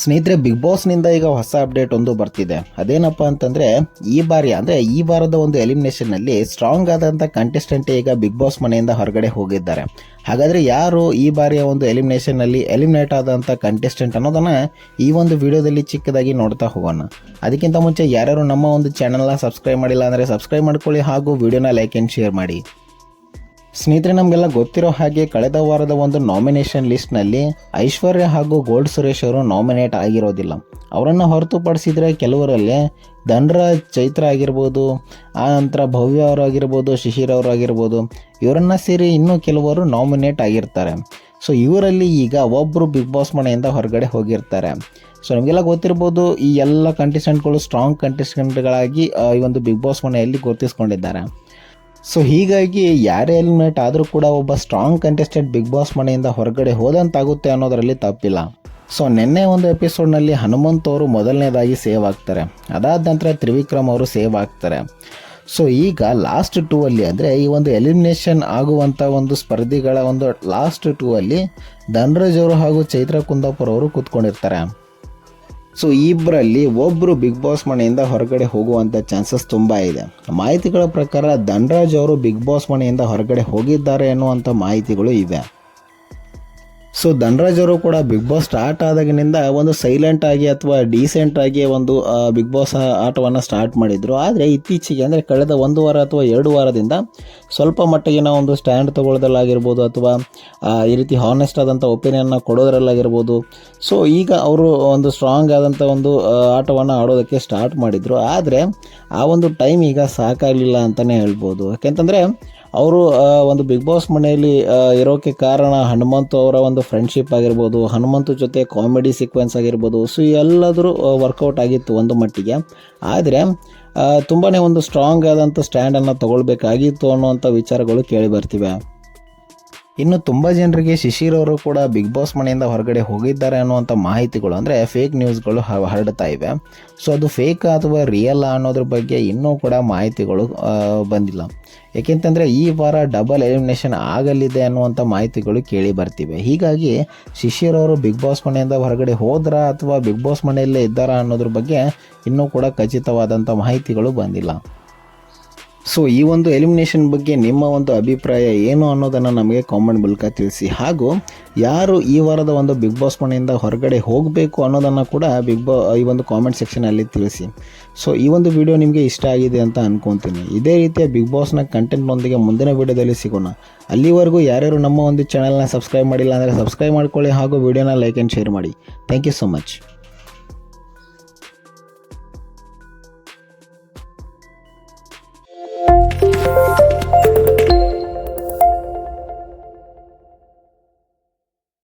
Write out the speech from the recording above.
ಸ್ನೇಹಿತರೆ ಬಿಗ್ ಬಾಸ್ನಿಂದ ಈಗ ಹೊಸ ಅಪ್ಡೇಟ್ ಒಂದು ಬರ್ತಿದೆ. ಅದೇನಪ್ಪ ಅಂತಂದರೆ, ಈ ಬಾರಿ ಅಂದರೆ ಈ ವಾರದ ಒಂದು ಎಲಿಮಿನೇಷನ್ನಲ್ಲಿ ಸ್ಟ್ರಾಂಗ್ ಆದಂಥ ಕಂಟೆಸ್ಟೆಂಟ್ ಈಗ ಬಿಗ್ ಬಾಸ್ ಮನೆಯಿಂದ ಹೊರಗಡೆ ಹೋಗಿದ್ದಾರೆ. ಹಾಗಾದರೆ ಯಾರು ಈ ಬಾರಿಯ ಒಂದು ಎಲಿಮಿನೇಷನ್ನಲ್ಲಿ ಎಲಿಮಿನೇಟ್ ಆದಂಥ ಕಂಟೆಸ್ಟೆಂಟ್ ಅನ್ನೋದನ್ನು ಈ ಒಂದು ವಿಡಿಯೋದಲ್ಲಿ ಚಿಕ್ಕದಾಗಿ ನೋಡ್ತಾ ಹೋಗೋಣ. ಅದಕ್ಕಿಂತ ಮುಂಚೆ ಯಾರ್ಯಾರು ನಮ್ಮ ಒಂದು ಚಾನಲ್ನ ಸಬ್ಸ್ಕ್ರೈಬ್ ಮಾಡಿಲ್ಲ ಅಂದರೆ ಸಬ್ಸ್ಕ್ರೈಬ್ ಮಾಡ್ಕೊಳ್ಳಿ ಹಾಗೂ ವಿಡಿಯೋನ ಲೈಕ್ ಆ್ಯಂಡ್ ಶೇರ್ ಮಾಡಿ. ಸ್ನೇಹಿತರೆ, ನಮಗೆಲ್ಲ ಗೊತ್ತಿರೋ ಹಾಗೆ ಕಳೆದ ವಾರದ ಒಂದು ನಾಮಿನೇಷನ್ ಲಿಸ್ಟ್ನಲ್ಲಿ ಐಶ್ವರ್ಯ ಹಾಗೂ ಗೋಲ್ಡ್ ಸುರೇಶ್ ಅವರು ನಾಮಿನೇಟ್ ಆಗಿರೋದಿಲ್ಲ. ಅವರನ್ನು ಹೊರತುಪಡಿಸಿದರೆ ಕೆಲವರಲ್ಲಿ ಧನ್ರಾಜ್ ಚೈತ್ರ ಆಗಿರ್ಬೋದು, ಆ ನಂತರ ಭವ್ಯ ಅವರು ಆಗಿರ್ಬೋದು, ಶಿಶಿರ್ ಅವರು ಆಗಿರ್ಬೋದು, ಇವರನ್ನು ಸೇರಿ ಇನ್ನೂ ಕೆಲವರು ನಾಮಿನೇಟ್ ಆಗಿರ್ತಾರೆ. ಸೊ ಇವರಲ್ಲಿ ಈಗ ಒಬ್ಬರು ಬಿಗ್ ಬಾಸ್ ಮನೆಯಿಂದ ಹೊರಗಡೆ ಹೋಗಿರ್ತಾರೆ. ಸೊ ನಮಗೆಲ್ಲ ಗೊತ್ತಿರ್ಬೋದು, ಈ ಎಲ್ಲ ಕಂಟೆಸ್ಟೆಂಟ್ಗಳು ಸ್ಟ್ರಾಂಗ್ ಕಂಟೆಸ್ಟೆಂಟ್ಗಳಾಗಿ ಈ ಒಂದು ಬಿಗ್ ಬಾಸ್ ಮನೆಯಲ್ಲಿ ಗುರುತಿಸ್ಕೊಂಡಿದ್ದಾರೆ. ಸೊ ಹೀಗಾಗಿ ಯಾರೇ ಎಲಿಮಿನೇಟ್ ಆದರೂ ಕೂಡ ಒಬ್ಬ ಸ್ಟ್ರಾಂಗ್ ಕಂಟೆಸ್ಟೆಂಟ್ ಬಿಗ್ ಬಾಸ್ ಮನೆಯಿಂದ ಹೊರಗಡೆ ಹೋದಂತಾಗುತ್ತೆ ಅನ್ನೋದರಲ್ಲಿ ತಪ್ಪಿಲ್ಲ. ಸೊ ನಿನ್ನೆ ಒಂದು ಎಪಿಸೋಡ್ನಲ್ಲಿ ಹನುಮಂತ್ ಅವರು ಮೊದಲನೇದಾಗಿ ಸೇವ್ ಆಗ್ತಾರೆ. ಅದಾದ ನಂತರ ತ್ರಿವಿಕ್ರಮ್ ಅವರು ಸೇವ್ ಆಗ್ತಾರೆ. ಸೊ ಈಗ ಲಾಸ್ಟ್ ಟೂ ಅಲ್ಲಿ ಅಂದರೆ ಈ ಒಂದು ಎಲಿಮಿನೇಷನ್ ಆಗುವಂಥ ಒಂದು ಸ್ಪರ್ಧಿಗಳ ಒಂದು ಲಾಸ್ಟ್ ಟೂ ಅಲ್ಲಿ ಧನರಾಜ್ ಅವರು ಹಾಗೂ ಚೈತ್ರ ಕುಂದಾಪುರ ಅವರು ಕೂತ್ಕೊಂಡಿರ್ತಾರೆ. ಸೊ ಇಬ್ಬರಲ್ಲಿ ಒಬ್ಬರು ಬಿಗ್ ಬಾಸ್ ಮನೆಯಿಂದ ಹೊರಗಡೆ ಹೋಗುವಂಥ ಚಾನ್ಸಸ್ ತುಂಬ ಇದೆ. ಮಾಹಿತಿಗಳ ಪ್ರಕಾರ ಧನ್ರಾಜ್ ಅವರು ಬಿಗ್ ಬಾಸ್ ಮನೆಯಿಂದ ಹೊರಗಡೆ ಹೋಗಿದ್ದಾರೆ ಅನ್ನುವಂಥ ಮಾಹಿತಿಗಳು ಇವೆ. ಸೊ ಧನರಾಜ್ ಅವರು ಕೂಡ ಬಿಗ್ ಬಾಸ್ ಸ್ಟಾರ್ಟ್ ಆದಾಗಿನಿಂದ ಒಂದು ಸೈಲೆಂಟ್ ಆಗಿ ಅಥವಾ ಡೀಸೆಂಟ್ ಆಗಿ ಒಂದು ಬಿಗ್ ಬಾಸ್ ಆಟವನ್ನು ಸ್ಟಾರ್ಟ್ ಮಾಡಿದ್ರು. ಆದರೆ ಇತ್ತೀಚೆಗೆ ಅಂದರೆ ಕಳೆದ ಒಂದು ವಾರ ಅಥವಾ ಎರಡು ವಾರದಿಂದ ಸ್ವಲ್ಪ ಮಟ್ಟಿಗಿನ ಒಂದು ಸ್ಟ್ಯಾಂಡ್ ತಗೊಳ್ಳೋದಲ್ಲಾಗಿರ್ಬೋದು ಅಥವಾ ಈ ರೀತಿ ಹಾನೆಸ್ಟ್ ಆದಂಥ ಒಪಿನಿಯನ್ನ ಕೊಡೋದ್ರಲ್ಲಾಗಿರ್ಬೋದು. ಸೊ ಈಗ ಅವರು ಒಂದು ಸ್ಟ್ರಾಂಗ್ ಆದಂಥ ಒಂದು ಆಟವನ್ನು ಆಡೋದಕ್ಕೆ ಸ್ಟಾರ್ಟ್ ಮಾಡಿದರು. ಆದರೆ ಆ ಒಂದು ಟೈಮ್ ಈಗ ಸಾಕಾಗಲಿಲ್ಲ ಅಂತಲೇ ಹೇಳ್ಬೋದು. ಯಾಕೆಂತಂದರೆ ಅವರು ಒಂದು ಬಿಗ್ ಬಾಸ್ ಮನೆಯಲ್ಲಿ ಇರೋಕೆ ಕಾರಣ ಹನುಮಂತು ಅವರ ಒಂದು ಫ್ರೆಂಡ್ಶಿಪ್ ಆಗಿರ್ಬೋದು, ಹನುಮಂತು ಜೊತೆ ಕಾಮಿಡಿ ಸೀಕ್ವೆನ್ಸ್ ಆಗಿರ್ಬೋದು ಸೊ ಎಲ್ಲದರೂ ವರ್ಕೌಟ್ ಆಗಿತ್ತು ಒಂದು ಮಟ್ಟಿಗೆ. ಆದರೆ ತುಂಬಾ ಒಂದು ಸ್ಟ್ರಾಂಗ್ ಆದಂಥ ಸ್ಟ್ಯಾಂಡನ್ನು ತಗೊಳ್ಬೇಕಾಗಿತ್ತು ಅನ್ನುವಂಥ ವಿಚಾರಗಳು ಕೇಳಿ ಬರ್ತಿವೆ. ಇನ್ನು ತುಂಬ ಜನರಿಗೆ ಶಿಶಿರ್ ಅವರು ಕೂಡ ಬಿಗ್ ಬಾಸ್ ಮನೆಯಿಂದ ಹೊರಗಡೆ ಹೋಗಿದ್ದಾರೆ ಅನ್ನುವಂಥ ಮಾಹಿತಿಗಳು, ಅಂದರೆ ಫೇಕ್ ನ್ಯೂಸ್ಗಳು ಹರಡ್ತಾ ಇವೆ. ಸೊ ಅದು ಫೇಕ್ ಅಥವಾ ರಿಯಲ್ ಅನ್ನೋದ್ರ ಬಗ್ಗೆ ಇನ್ನೂ ಕೂಡ ಮಾಹಿತಿಗಳು ಬಂದಿಲ್ಲ. ಏಕೆಂತಂದರೆ ಈ ವಾರ ಡಬಲ್ ಎಲಿಮಿನೇಷನ್ ಆಗಲಿದೆ ಅನ್ನುವಂಥ ಮಾಹಿತಿಗಳು ಕೇಳಿ ಬರ್ತಿವೆ. ಹೀಗಾಗಿ ಶಿಶಿರ್ ಅವರು ಬಿಗ್ ಬಾಸ್ ಮನೆಯಿಂದ ಹೊರಗಡೆ ಹೋದ್ರಾ ಅಥವಾ ಬಿಗ್ ಬಾಸ್ ಮನೆಯಲ್ಲೇ ಇದ್ದಾರಾ ಅನ್ನೋದ್ರ ಬಗ್ಗೆ ಇನ್ನೂ ಕೂಡ ಖಚಿತವಾದಂಥ ಮಾಹಿತಿಗಳು ಬಂದಿಲ್ಲ. ಸೊ ಈ ಒಂದು ಎಲಿಮಿನೇಷನ್ ಬಗ್ಗೆ ನಿಮ್ಮ ಒಂದು ಅಭಿಪ್ರಾಯ ಏನು ಅನ್ನೋದನ್ನು ನಮಗೆ ಕಾಮೆಂಟ್ ಮೂಲಕ ತಿಳಿಸಿ. ಹಾಗೂ, ಯಾರು ಈ ವಾರದ ಒಂದು ಬಿಗ್ ಬಾಸ್ ಮನೆಯಿಂದ ಹೊರಗಡೆ ಹೋಗಬೇಕು ಅನ್ನೋದನ್ನು ಕೂಡ ಬಿಗ್ ಬಾ ಈ ಒಂದು ಕಾಮೆಂಟ್ ಸೆಕ್ಷನಲ್ಲಿ ತಿಳಿಸಿ. ಸೊ ಈ ಒಂದು ವಿಡಿಯೋ ನಿಮಗೆ ಇಷ್ಟ ಆಗಿದೆ ಅಂತ ಅನ್ಕೊತೀನಿ. ಇದೇ ರೀತಿಯ ಬಿಗ್ ಬಾಸ್ನ ಕಂಟೆಂಟ್ನೊಂದಿಗೆ ಮುಂದಿನ ವಿಡಿಯೋದಲ್ಲಿ ಸಿಗೋಣ. ಅಲ್ಲಿವರೆಗೂ ಯಾರ್ಯಾರು ನಮ್ಮ ಒಂದು ಚಾನಲ್ನ ಸಬ್ಸ್ಕ್ರೈಬ್ ಮಾಡಿಲ್ಲ ಅಂದರೆ ಸಬ್ಸ್ಕ್ರೈಬ್ ಮಾಡ್ಕೊಳ್ಳಿ ಹಾಗೂ ವಿಡಿಯೋನ ಲೈಕ್ ಆ್ಯಂಡ್ ಶೇರ್ ಮಾಡಿ. Thank you so much